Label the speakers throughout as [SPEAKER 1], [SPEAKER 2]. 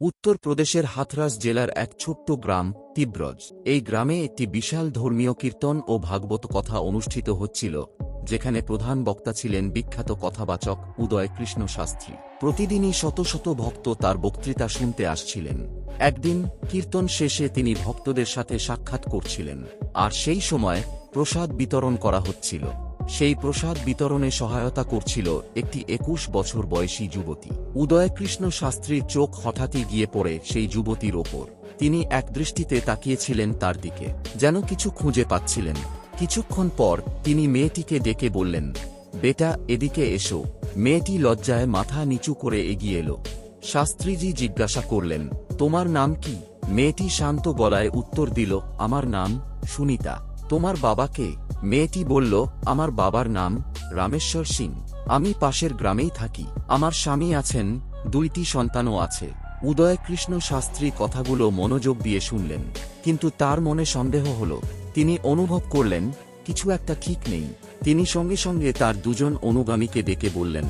[SPEAKER 1] উত্তরপ্রদেশের হাথরাস জেলার এক ছোট্ট গ্রাম, তিব্রজ। এই গ্রামে একটি বিশাল ধর্মীয় কীর্তন ও ভাগবত কথা অনুষ্ঠিত হচ্ছিল, যেখানে প্রধান বক্তা ছিলেন বিখ্যাত কথাবাচক উদয় কৃষ্ণ শাস্ত্রী। প্রতিদিনই শত শত ভক্ত তার বক্তৃতা শুনতে আসছিলেন। একদিন, কীর্তন শেষে তিনি ভক্তদের সাথে সাক্ষাৎ করছিলেন, আর সেই সময় প্রসাদ বিতরণ করা হচ্ছিল। সেই প্রসাদ বিতরণে সহায়তা করছিল একটি একুশ বছর বয়সী যুবতী। উদয়কৃষ্ণ শাস্ত্রীর চোখ হঠাৎই গিয়ে পড়ে সেই যুবতীর ওপর। তিনি একদৃষ্টিতে তাকিয়েছিলেন তার দিকে, যেন কিছু খুঁজে পাচ্ছিলেন। কিছুক্ষণ পর তিনি মেয়েটিকে ডেকে বললেন, বেটা, এদিকে এসো। মেয়েটি লজ্জায় মাথা নিচু করে এগিয়ে এলো। শাস্ত্রীজি জিজ্ঞাসা করলেন, তোমার নাম কি? মেয়েটি শান্ত গলায় উত্তর দিল, আমার নাম সুনিতা। তোমার বাবাকে? মেয়েটি বলল, আমার বাবার নাম রামেশ্বর সিং। আমি পাশের গ্রামেই থাকি। আমার স্বামী আছেন, দুইটি সন্তানও আছে। উদয় কৃষ্ণ শাস্ত্রী কথাগুলো মনোযোগ দিয়ে শুনলেন, কিন্তু তার মনে সন্দেহ হল। তিনি অনুভব করলেন, কিছু একটা ঠিক নেই। তিনি সঙ্গে সঙ্গে তার দুজন অনুগামীকে ডেকে বললেন,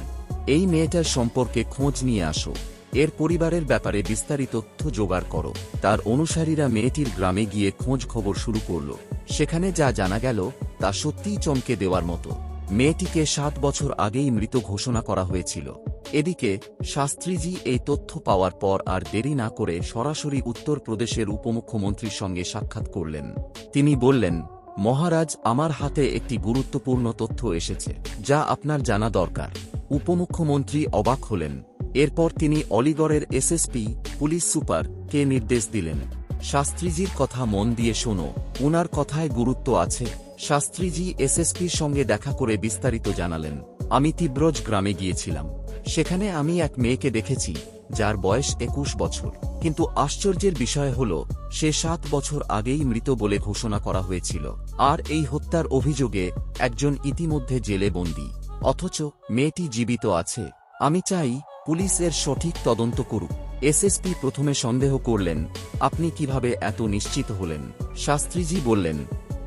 [SPEAKER 1] এই মেয়েটার সম্পর্কে খোঁজ নিয়ে আসো। এর পরিবারের ব্যাপারে বিস্তারিত তথ্য জোগাড় করো। তার অনুসারীরা মেয়েটির গ্রামে গিয়ে খোঁজ খবর শুরু করল। সেখানে যা জানা গেল, তা সত্যিই চমকে দেওয়ার মতো। মেয়েটিকে সাত বছর আগেই মৃত ঘোষণা করা হয়েছিল। এদিকে, শাস্ত্রীজি এই তথ্য পাওয়ার পর আর দেরি না করে সরাসরি উত্তরপ্রদেশের উপমুখ্যমন্ত্রীর সঙ্গে সাক্ষাৎ করলেন। তিনি বললেন, মহারাজ, আমার হাতে একটি গুরুত্বপূর্ণ তথ্য এসেছে, যা আপনার জানা দরকার। উপমুখ্যমন্ত্রী অবাক হলেন। এরপর তিনি অলিগড়ের এসএসপি, পুলিশ সুপার কে নির্দেশ দিলেন। শাস্ত্রীজির কথা মন দিয়ে শোনো, উনার কথায় গুরুত্ব আছে, শাস্ত্রীজি এসএসপির সঙ্গে দেখা করে বিস্তারিত জানালেন। আমি তিব্রজ গ্রামে গিয়েছিলাম। সেখানে আমি এক মেয়েকে দেখেছি, যার বয়স একুশ বছর। কিন্তু আশ্চর্যের বিষয় হল, সে সাত বছর আগেই মৃত বলে ঘোষণা করা হয়েছিল। আর এই হত্যার অভিযোগে একজন ইতিমধ্যে জেলে বন্দী। অথচ মেয়েটি জীবিত আছে। আমি চাই পুলিশ এর সঠিক তদন্ত করুক। এসএসপি প্রথমে সন্দেহ করলেন, আপনি কীভাবে এত নিশ্চিত হলেন? শাস্ত্রীজি বললেন,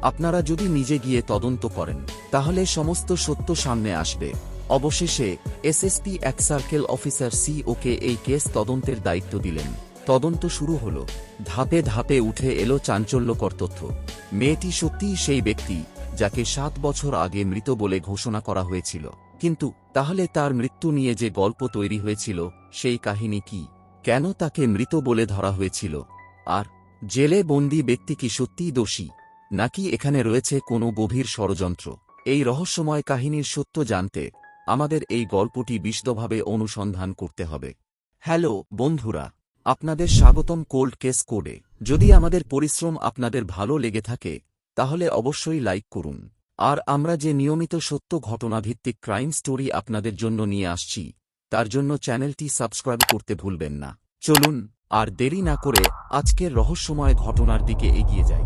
[SPEAKER 1] আপনারা যদি নিজে গিয়ে তদন্ত করেন, তাহলে সমস্ত সত্য সামনে আসবে। অবশেষে এসএসপি এক সার্কেল অফিসার সিওকে এই কেস তদন্তের দায়িত্ব দিলেন। তদন্ত শুরু হল। ধাপে ধাপে উঠে এলো চাঞ্চল্যকর তথ্য। মেয়েটি সত্যিই সেই ব্যক্তি, যাকে সাত বছর আগে মৃত বলে ঘোষণা করা হয়েছিল। কিন্তু তাহলে তার মৃত্যু নিয়ে যে গল্প তৈরি হয়েছিল, সেই কাহিনী কি? কেন তাকে মৃত বলে ধরা হয়েছিল? আর, জেলে বন্দি ব্যক্তি কি সত্যিই দোষী? নাকি এখানে রয়েছে কোনো গভীর ষড়যন্ত্র? এই রহস্যময় কাহিনীর সত্য জানতে আমাদের এই গল্পটি বিশদভাবে অনুসন্ধান করতে হবে। হ্যালো, বন্ধুরা! আপনাদের স্বাগতম কোল্ড কেস কোডে। যদি আমাদের পরিশ্রম আপনাদের ভালো লেগে থাকে, তাহলে অবশ্যই লাইক করুন। আর আমরা যে নিয়মিত সত্য ঘটনাভিত্তিক ক্রাইম স্টোরি আপনাদের জন্য নিয়ে আসছি, তার জন্য চ্যানেলটি সাবস্ক্রাইব করতে ভুলবেন না। চলুন, আর দেরি না করে আজকের রহস্যময় ঘটনার দিকে এগিয়ে যাই।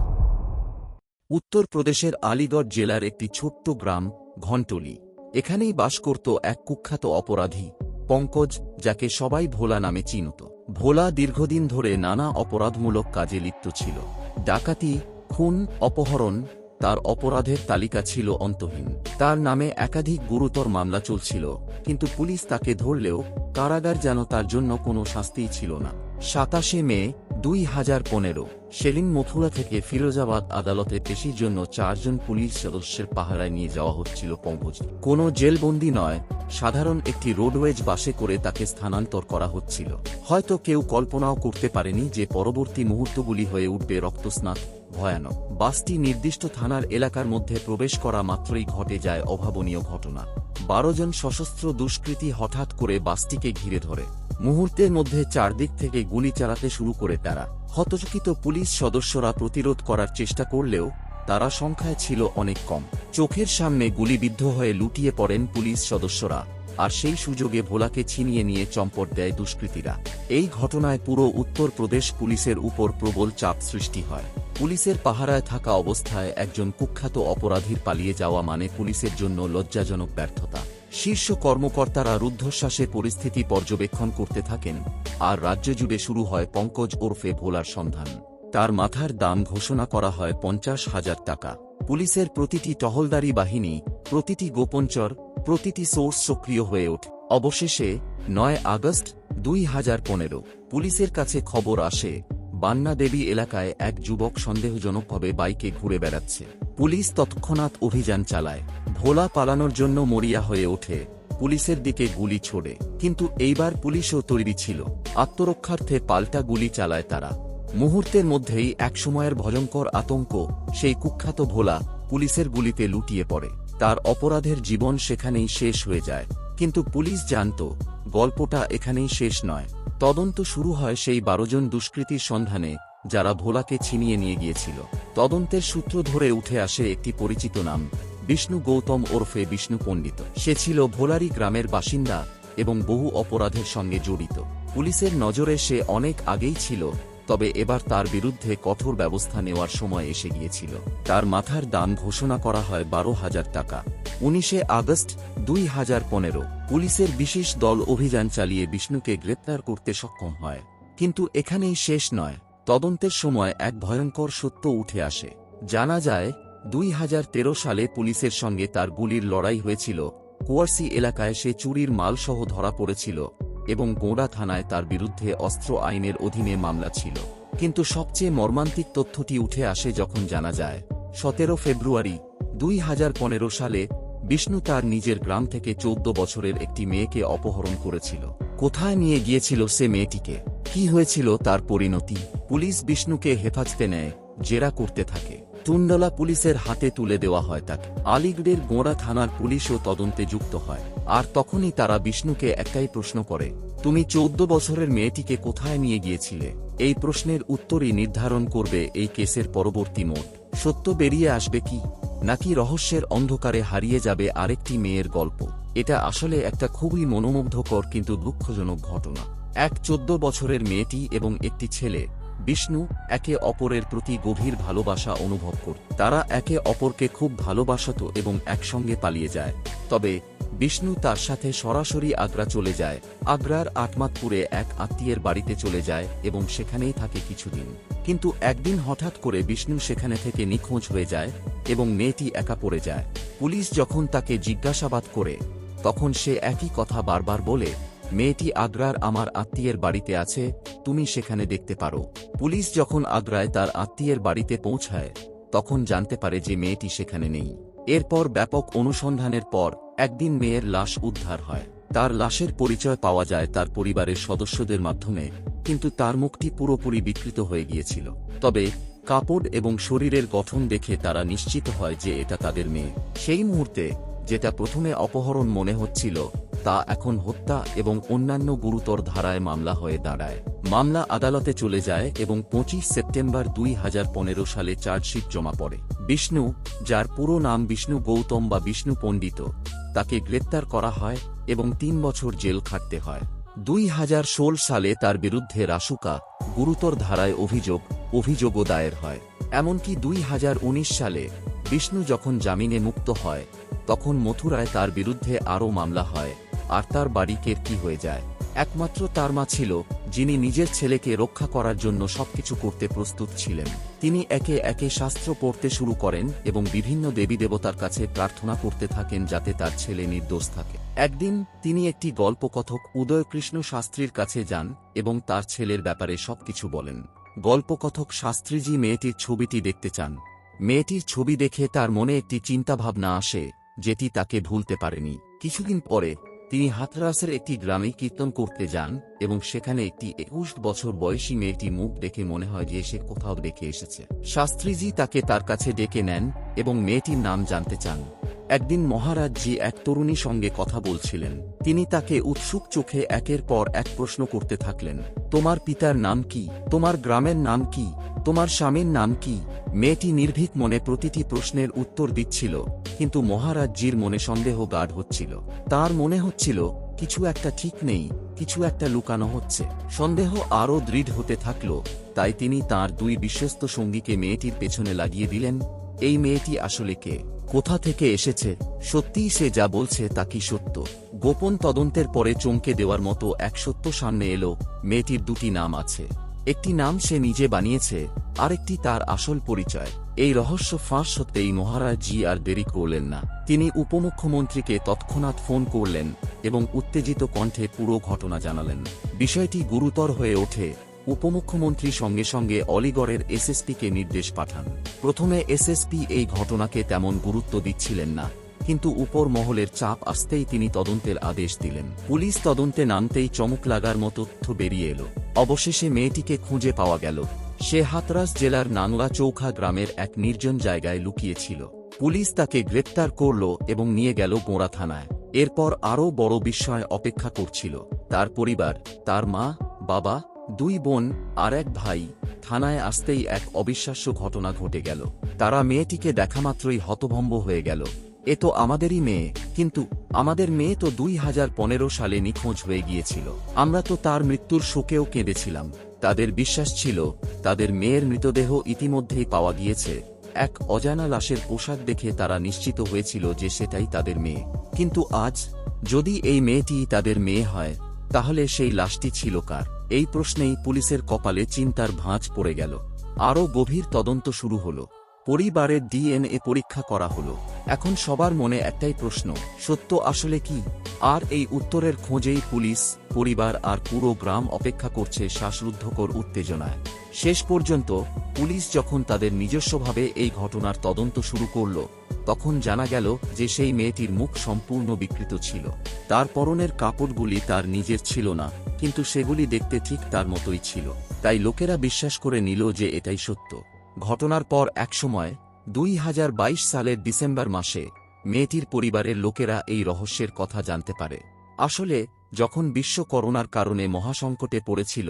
[SPEAKER 1] উত্তরপ্রদেশের আলিগড় জেলার একটি ছোট্ট গ্রাম ঘণ্টলি এখানেই বাস করত এক কুখ্যাত অপরাধী, পঙ্কজ, যাকে সবাই ভোলা নামে চিনত। ভোলা দীর্ঘদিন ধরে নানা অপরাধমূলক কাজে লিপ্ত ছিল। ডাকাতি, খুন, অপহরণ তার অপরাধের তালিকা ছিল অন্তহীন। তার নামে একাধিক গুরুতর মামলা চলছিল, কিন্তু পুলিশ তাকে ধরলেও কারাগার যেন তার জন্য কোনো শাস্তিই ছিল না। সাতাশে মে, দুই হাজার পনেরো, সেলিম মথুরা থেকে ফিরোজাবাদ আদালতে পেশির জন্য চারজন পুলিশ সদস্যের পাহারায় নিয়ে যাওয়া হচ্ছিল পঙ্কজ কোনো জেলবন্দি নয়, সাধারণ একটি রোডওয়েজ বাসে করে তাকে স্থানান্তর করা হচ্ছিল। হয়তো কেউ কল্পনাও করতে পারেনি যে পরবর্তী মুহূর্তগুলি হয়ে উঠবে রক্তস্নাত। ভয়ানক। বাসটি নির্দিষ্ট থানার এলাকার মধ্যে প্রবেশ করা মাত্রই ঘটে যায় অভাবনীয় ঘটনা। বারো জন সশস্ত্র দুষ্কৃতী হঠাৎ করে বাসটিকে ঘিরে ধরে। মুহূর্তের মধ্যে চারদিক থেকে গুলি চালাতে শুরু করে তারা। হতচকিত পুলিশ সদস্যরা প্রতিরোধ করার চেষ্টা করলেও তারা সংখ্যায় ছিল অনেক কম। চোখের সামনে গুলিবিদ্ধ হয়ে লুটিয়ে পড়েন পুলিশ সদস্যরা। আর সেই সুযোগে ভোলাকে ছিনিয়ে নিয়ে চম্পট দেয় দুষ্কৃতীরা। এই ঘটনায় পুরো উত্তরপ্রদেশ পুলিশের উপর প্রবল চাপ সৃষ্টি হয়। পুলিশের পাহারায় থাকা অবস্থায় একজন কুখ্যাত অপরাধীর পালিয়ে যাওয়া মানে পুলিশের জন্য লজ্জাজনক ব্যর্থতা। শীর্ষ কর্মকর্তারা রুদ্ধশ্বাসে পরিস্থিতি পর্যবেক্ষণ করতে থাকেন আর রাজ্য জুড়ে শুরু হয় পঙ্কজ ওরফে ভোলার সন্ধান। তার মাথার দাম ঘোষণা করা হয় পঞ্চাশ হাজার টাকা। পুলিশের প্রতিটি টহলদারি বাহিনী, প্রতিটি গোপনচর প্রতিটি সোর্স সক্রিয় হয়ে ওঠে। অবশেষে, নয় আগস্ট দুই হাজার পনেরো, পুলিশের কাছে খবর আসে বান্না দেবী এলাকায় এক যুবক সন্দেহজনকভাবে বাইকে ঘুরে বেড়াচ্ছে। পুলিশ তৎক্ষণাৎ অভিযান চালায়। ভোলা পালানোর জন্য মরিয়া হয়ে ওঠে। পুলিশের দিকে গুলি ছোড়ে। কিন্তু এইবার পুলিশও তৈরি ছিল। আত্মরক্ষার্থে পাল্টা গুলি চালায় তারা। মুহূর্তের মধ্যেই একসময়ের ভয়ঙ্কর আতঙ্ক, সেই কুখ্যাত ভোলা পুলিশের গুলিতে লুটিয়ে পড়ে। তার অপরাধের জীবন সেখানেই শেষ হয়ে যায়। কিন্তু পুলিশ জানত, গল্পটা এখানেই শেষ নয়। তদন্ত শুরু হয় সেই বারোজন দুষ্কৃতীর সন্ধানে, যারা ভোলাকে ছিনিয়ে নিয়ে গিয়েছিল। তদন্তের সূত্র ধরে উঠে আসে একটি পরিচিত নাম, বিষ্ণু গৌতম ওরফে বিষ্ণু পণ্ডিত। সে ছিল ভোলারি গ্রামের বাসিন্দা এবং বহু অপরাধের সঙ্গে জড়িত। পুলিশের নজরে সে অনেক আগেই ছিল তবে এবার তার বিরুদ্ধে কঠোর ব্যবস্থা নেওয়ার সময় এসে গিয়েছিল। তার মাথার দাম ঘোষণা করা হয় বারো হাজার টাকা। উনিশে আগস্ট দুই হাজার পনেরো, পুলিশের বিশেষ দল অভিযান চালিয়ে বিষ্ণুকে গ্রেপ্তার করতে সক্ষম হয়। কিন্তু এখানেই শেষ নয়। তদন্তের সময় এক ভয়ঙ্কর সত্য উঠে আসে। জানা যায়, দুই হাজার তেরো সালে পুলিশের সঙ্গে তার গুলির লড়াই হয়েছিল। কুয়ারসি এলাকায় সে চুরির মালসহ ধরা পড়েছিল। এবং গোড়া থানায় তার বিরুদ্ধে অস্ত্র আইনের অধীনে মামলা ছিল। কিন্তু সবচেয়ে মর্মান্তিক তথ্যটি উঠে আসে যখন জানা যায়, সতেরো ফেব্রুয়ারি দুই হাজার পনেরো সালে বিষ্ণু তার নিজের গ্রাম থেকে চৌদ্দ বছরের একটি মেয়েকে অপহরণ করেছিল। কোথায় নিয়ে গিয়েছিল সে মেয়েটিকে? কি হয়েছিল তার পরিণতি? পুলিশ বিষ্ণুকে হেফাজতে নেয়, জেরা করতে থাকে। টুন্ডলা পুলিশের হাতে তুলে দেওয়া হয় তাকে। আলিগড়ের গোঁড়া থানার পুলিশও তদন্তে যুক্ত হয়। আর তখনই তারা বিষ্ণুকে একটাই প্রশ্ন করে, তুমি চৌদ্দ বছরের মেয়েটিকে কোথায় নিয়ে গিয়েছিলে? এই প্রশ্নের উত্তরই নির্ধারণ করবে এই কেসের পরবর্তী মোড়। সত্য বেরিয়ে আসবে কি? নাকি রহস্যের অন্ধকারে হারিয়ে যাবে আরেকটি মেয়ের গল্প? এটা আসলে একটা খুবই মনোমুগ্ধকর কিন্তু দুঃখজনক ঘটনা। এক চোদ্দ বছরের মেয়েটি এবং একটি ছেলে বিষ্ণু একে অপরের প্রতি গভীর ভালোবাসা অনুভব করত তারা একে অপরকে খুব ভালোবাসত এবং একসঙ্গে পালিয়ে যায়। তবে বিষ্ণু তার সাথে সরাসরি আগ্রা চলে যায়। আগ্রার আটমাতপুরে এক আত্মীয়ের বাড়িতে চলে যায় এবং সেখানেই থাকে কিছুদিন। কিন্তু একদিন হঠাৎ করে বিষ্ণু সেখানে থেকে নিখোঁজ হয়ে যায় এবং মেয়েটি একা পড়ে যায়। পুলিশ যখন তাকে জিজ্ঞাসাবাদ করে, তখন সে একই কথা বারবার বলে মেয়েটি আগ্রার আমার আত্মীয়ের বাড়িতে আছে, তুমি সেখানে দেখতে পারো। পুলিশ যখন আগ্রায় তার আত্মীয়ের বাড়িতে পৌঁছায়, তখন জানতে পারে যে মেয়েটি সেখানে নেই। এরপর ব্যাপক অনুসন্ধানের পর, একদিন মেয়ের লাশ উদ্ধার হয়। তার লাশের পরিচয় পাওয়া যায় তার পরিবারের সদস্যদের মাধ্যমে, কিন্তু তার মুখটি পুরোপুরি বিকৃত হয়ে গিয়েছিল। তবে, কাপড় এবং শরীরের গঠন দেখে তারা নিশ্চিত হয় যে এটা তাদের মেয়ে। সেই মুহূর্তে, যেটা প্রথমে অপহরণ মনে হচ্ছিল তা এখন হত্যা এবং অন্যান্য গুরুতর ধারায় মামলা হয়ে দাঁড়ায়। মামলা আদালতে চলে যায় এবং পঁচিশ সেপ্টেম্বর দুই হাজার পনেরো সালে চার্জশিট জমা পড়ে। বিষ্ণু, যার পুরো নাম বিষ্ণু গৌতম বা বিষ্ণু পণ্ডিত, তাকে গ্রেপ্তার করা হয় এবং তিন বছর জেল খাটতে হয়। দুই হাজার ষোল সালে তার বিরুদ্ধে রাসুকা গুরুতর ধারায় অভিযোগ, অভিযোগও দায়ের হয়। এমনকি দুই হাজার উনিশ সালে বিষ্ণু যখন জামিনে মুক্ত হয়, তখন মথুরায় তার বিরুদ্ধে আরও মামলা হয়, আর তার বাড়ি কি হয়ে যায়। একমাত্র তার মা ছিল, যিনি নিজের ছেলেকে রক্ষা করার জন্য সবকিছু করতে প্রস্তুত ছিলেন। তিনি একে একে শাস্ত্র পড়তে শুরু করেন এবং বিভিন্ন দেবী দেবতার কাছে প্রার্থনা করতে থাকেন যাতে তার ছেলে নির্দোষ থাকে। একদিন তিনি একটি গল্পকথক উদয়কৃষ্ণ শাস্ত্রীর কাছে যান এবং তার ছেলের ব্যাপারে সবকিছু বলেন। গল্পকথক শাস্ত্রীজি মেয়েটির ছবিটি দেখতে চান। মেয়েটির ছবি দেখে তার মনে একটি চিন্তাভাবনা আসে, যেটি তাকে ভুলতে পারেনি। কিছুদিন পরে, তিনি হাতরাসের একটি গ্রামে কীর্তন করতে যান এবং সেখানে একটি একুশ বছর বয়সী মেয়েটি মুখ দেখে মনে হয় যে সে কোথাও দেখে এসেছে। শাস্ত্রীজি তাকে তার কাছে ডেকে নেন এবং মেয়েটির নাম জানতে চান। একদিন মহারাজজি এক তরুণী সঙ্গে কথা বলছিলেন। তিনি তাকে উৎসুক চোখে একের পর এক প্রশ্ন করতে থাকলেন, তোমার পিতার নাম কি? তোমার গ্রামের নাম কি? তোমার স্বামীর নাম কি? মেয়েটি নির্ভীক মনে প্রতিটি প্রশ্নের উত্তর দিচ্ছিল, কিন্তু মহারাজজির মনে সন্দেহ গাঢ় হচ্ছিল। তার মনে হচ্ছিল, কিছু একটা ঠিক নেই, কিছু একটা লুকানো হচ্ছে। সন্দেহ আরও দৃঢ় হতে থাকল, তাই তিনি তার দুই বিশ্বস্ত সঙ্গীকে মেয়েটির পেছনে লাগিয়ে দিলেন এই মেয়েটি আসলে কে? কোথা থেকে এসেছে? সত্যিই সে যা বলছে তা কি সত্য? গোপন তদন্তের পরে চমকে দেওয়ার মতো এক সত্য সামনে এলো, মেয়েটির দুটি নাম আছে। একটি নাম সে নিজে বানিয়েছে, আরেকটি তার আসল পরিচয়। এই রহস্য ফাঁস হতেই মহারাজ জি আর দেরি করলেন না। তিনি উপমুখ্যমন্ত্রীকে তৎক্ষণাৎ ফোন করলেন এবং উত্তেজিত কণ্ঠে পুরো ঘটনা জানালেন। বিষয়টি গুরুতর হয়ে ওঠে উপমুখ্যমন্ত্রী সঙ্গে সঙ্গে অলিগড়ের এসএসপিকে নির্দেশ পাঠান। প্রথমে এসএসপি এই ঘটনাকে তেমন গুরুত্ব দিচ্ছিলেন না, কিন্তু উপর মহলের চাপ আসতেই তিনি তদন্তের আদেশ দিলেন। পুলিশ তদন্তে নামতেই চমক লাগার মতো তথ্য বেরিয়ে এলো। অবশেষে মেয়েটিকে খুঁজে পাওয়া গেল। সে হাতরাস জেলার নাংলা চৌখা গ্রামের এক নির্জন জায়গায় লুকিয়েছিল। পুলিশ তাকে গ্রেপ্তার করল এবং নিয়ে গেল গোঁড়া থানায়। এরপর আরও বড় বিস্ময় অপেক্ষা করছিল। তার পরিবার, তার মা, বাবা দুই বোন আর এক ভাই থানায় আসতেই এক অবিশ্বাস্য ঘটনা ঘটে গেল। তারা মেয়েটিকে দেখামাত্রই হতভম্ব হয়ে গেল। এ তো আমাদেরই মেয়ে, কিন্তু আমাদের মেয়ে তো দুই হাজার পনেরো সালে নিখোঁজ হয়ে গিয়েছিল। আমরা তো তার মৃত্যুর শোকেও কেঁদেছিলাম। তাদের বিশ্বাস ছিল, তাদের মেয়ের মৃতদেহ ইতিমধ্যেই পাওয়া গিয়েছে। এক অজানা লাশের পোশাক দেখে তারা নিশ্চিত হয়েছিল যে সেটাই তাদের মেয়ে। কিন্তু আজ যদি এই মেয়েটি তাদের মেয়ে হয়, তাহলে সেই লাশটি ছিল কার? এই প্রশ্নেই পুলিশের কপালে চিন্তার ভাঁজ পড়ে গেল। আরও গভীর তদন্ত শুরু হলো। পরিবারের ডিএনএ পরীক্ষা করা হলো। এখন সবার মনে একটাই প্রশ্ন, সত্য আসলে কি? আর এই উত্তরের খোঁজেই পুলিশ, পরিবার আর পুরো গ্রাম অপেক্ষা করছে শ্বাসরুদ্ধকর উত্তেজনায়। শেষ পর্যন্ত পুলিশ যখন তাদের নিজস্বভাবে এই ঘটনার তদন্ত শুরু করল তখন জানা গেল যে সেই মেয়েটির মুখ সম্পূর্ণ বিকৃত ছিল। তার পরনের কাপড়গুলি তার নিজের ছিল না, কিন্তু সেগুলি দেখতে ঠিক তার মতোই ছিল। তাই লোকেরা বিশ্বাস করে নিল যে এটাই সত্য। ঘটনার পর একসময় দুই হাজার বাইশ সালের ডিসেম্বর মাসে, মেয়েটির পরিবারের লোকেরা এই রহস্যের কথা জানতে পারে। আসলে, যখন বিশ্ব করোনার কারণে মহাসংকটে পড়েছিল,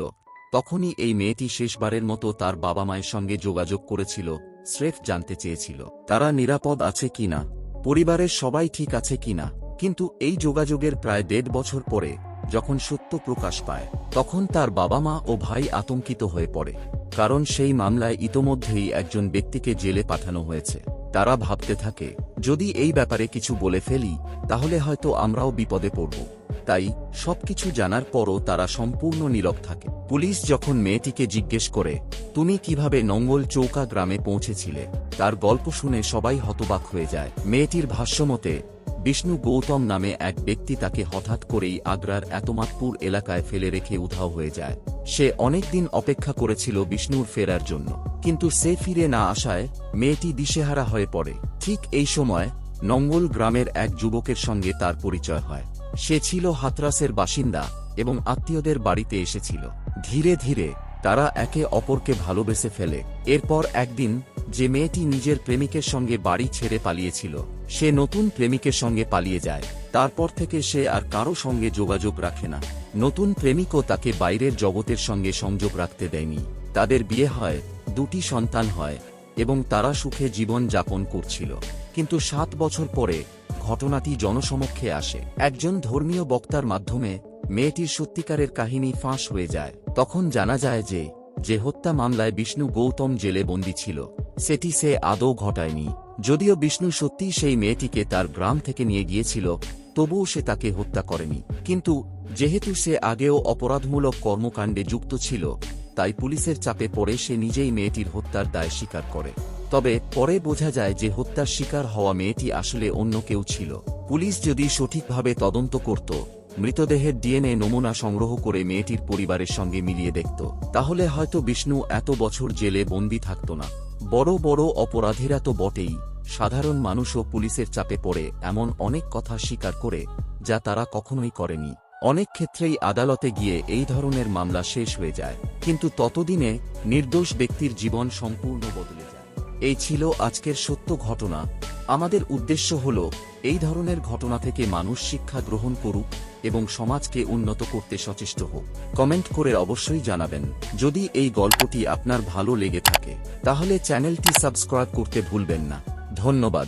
[SPEAKER 1] তখনই এই মেয়েটি শেষবারের মতো তার বাবা মায়ের সঙ্গে যোগাযোগ করেছিল স্রেফ জানতে চেয়েছিল, তারা নিরাপদ আছে কিনা পরিবারের সবাই ঠিক আছে কিনা কিন্তু এই যোগাযোগের প্রায় দেড় বছর পরে, যখন সত্য প্রকাশ পায়, তখন তার বাবা মা ও ভাই আতঙ্কিত হয়ে পড়ে, কারণ সেই মামলায় ইতোমধ্যেই একজন ব্যক্তিকে জেলে পাঠানো হয়েছে। তারা ভাবতে থাকে, যদি এই ব্যাপারে কিছু বলে ফেলি, তাহলে হয়তো আমরাও বিপদে পড়ব। তাই সবকিছু জানার পরও তারা সম্পূর্ণ নীরব থাকে। পুলিশ যখন মেয়েটিকে জিজ্ঞেস করে, তুমি কীভাবে নঙ্গল চৌকা গ্রামে পৌঁছেছিলে? তার গল্প শুনে সবাই হতবাক হয়ে যায়। মেয়েটির ভাষ্যমতে, বিষ্ণু গৌতম নামে এক ব্যক্তি তাকে হঠাৎ করেই আগ্রার এতমাতপুর এলাকায় ফেলে রেখে উধাও হয়ে যায়। সে অনেকদিন অপেক্ষা করেছিল বিষ্ণুর ফেরার জন্য। কিন্তু সে ফিরে না আসায় মেয়েটি দিশেহারা হয়ে পড়ে। ঠিক এই সময় নঙ্গল গ্রামের এক যুবকের সঙ্গে তার পরিচয় হয়। সে ছিল হাতরাসের বাসিন্দা এবং আত্মীয়দের বাড়িতে এসেছিল। ধীরে ধীরে তারা একে অপরকে ভালোবেসে ফেলে। এরপর একদিন যে মেয়েটি নিজের প্রেমিকের সঙ্গে বাড়ি ছেড়ে পালিয়েছিল, সে নতুন প্রেমিকের সঙ্গে পালিয়ে যায়। তারপর থেকে সে আর কারও সঙ্গে যোগাযোগ রাখে না। নতুন প্রেমিকও তাকে বাইরের জগতের সঙ্গে সংযোগ রাখতে দেয়নি। তাদের বিয়ে হয়, দুটি সন্তান হয় এবং তারা সুখে জীবন যাপন করছিল। কিন্তু সাত বছর পরে ঘটনাটি জনসমক্ষে আসে। একজন ধর্মীয় বক্তার মাধ্যমে মেয়েটির সত্যিকারের কাহিনী ফাঁস হয়ে যায়। তখন জানা যায় যে যে হত্যা মামলায় বিষ্ণু গৌতম জেলে বন্দী ছিল। সেটি সে আদৌ ঘটায়নি। যদিও বিষ্ণু সত্যিই সেই মেয়েটিকে তার গ্রাম থেকে নিয়ে গিয়েছিল, তবুও সে তাকে হত্যা করেনি। কিন্তু, যেহেতু সে আগেও অপরাধমূলক কর্মকাণ্ডে যুক্ত ছিল, তাই পুলিশের চাপে পড়ে সে নিজেই মেয়েটির হত্যার দায় স্বীকার করে। তবে পরে বোঝা যায় যে হত্যার শিকার হওয়া মেয়েটি আসলে অন্য কেউ ছিল। পুলিশ যদি সঠিকভাবে তদন্ত করত, মৃতদেহের ডিএনএ নমুনা সংগ্রহ করে মেয়েটির পরিবারের সঙ্গে মিলিয়ে দেখত, তাহলে হয়তো বিষ্ণু এত বছর জেলে বন্দি থাকত না। বড় বড় অপরাধীরা তো বটেই, সাধারণ মানুষও পুলিশের চাপে পড়ে এমন অনেক কথা স্বীকার করে, যা তারা কখনোই করেনি। অনেক ক্ষেত্রেই আদালতে গিয়ে এই ধরনের মামলা শেষ হয়ে যায়, কিন্তু ততদিনে নির্দোষ ব্যক্তির জীবন সম্পূর্ণ বদলে এই ছিল আজকের সত্য ঘটনা। আমাদের উদ্দেশ্য হল, এই ধরনের ঘটনা থেকে মানুষ শিক্ষা গ্রহণ করুক এবং সমাজকে উন্নত করতে সচেষ্ট হোক। কমেন্ট করে অবশ্যই জানাবেন। যদি এই গল্পটি আপনার ভালো লেগে থাকে, তাহলে চ্যানেলটি সাবস্ক্রাইব করতে ভুলবেন না। ধন্যবাদ।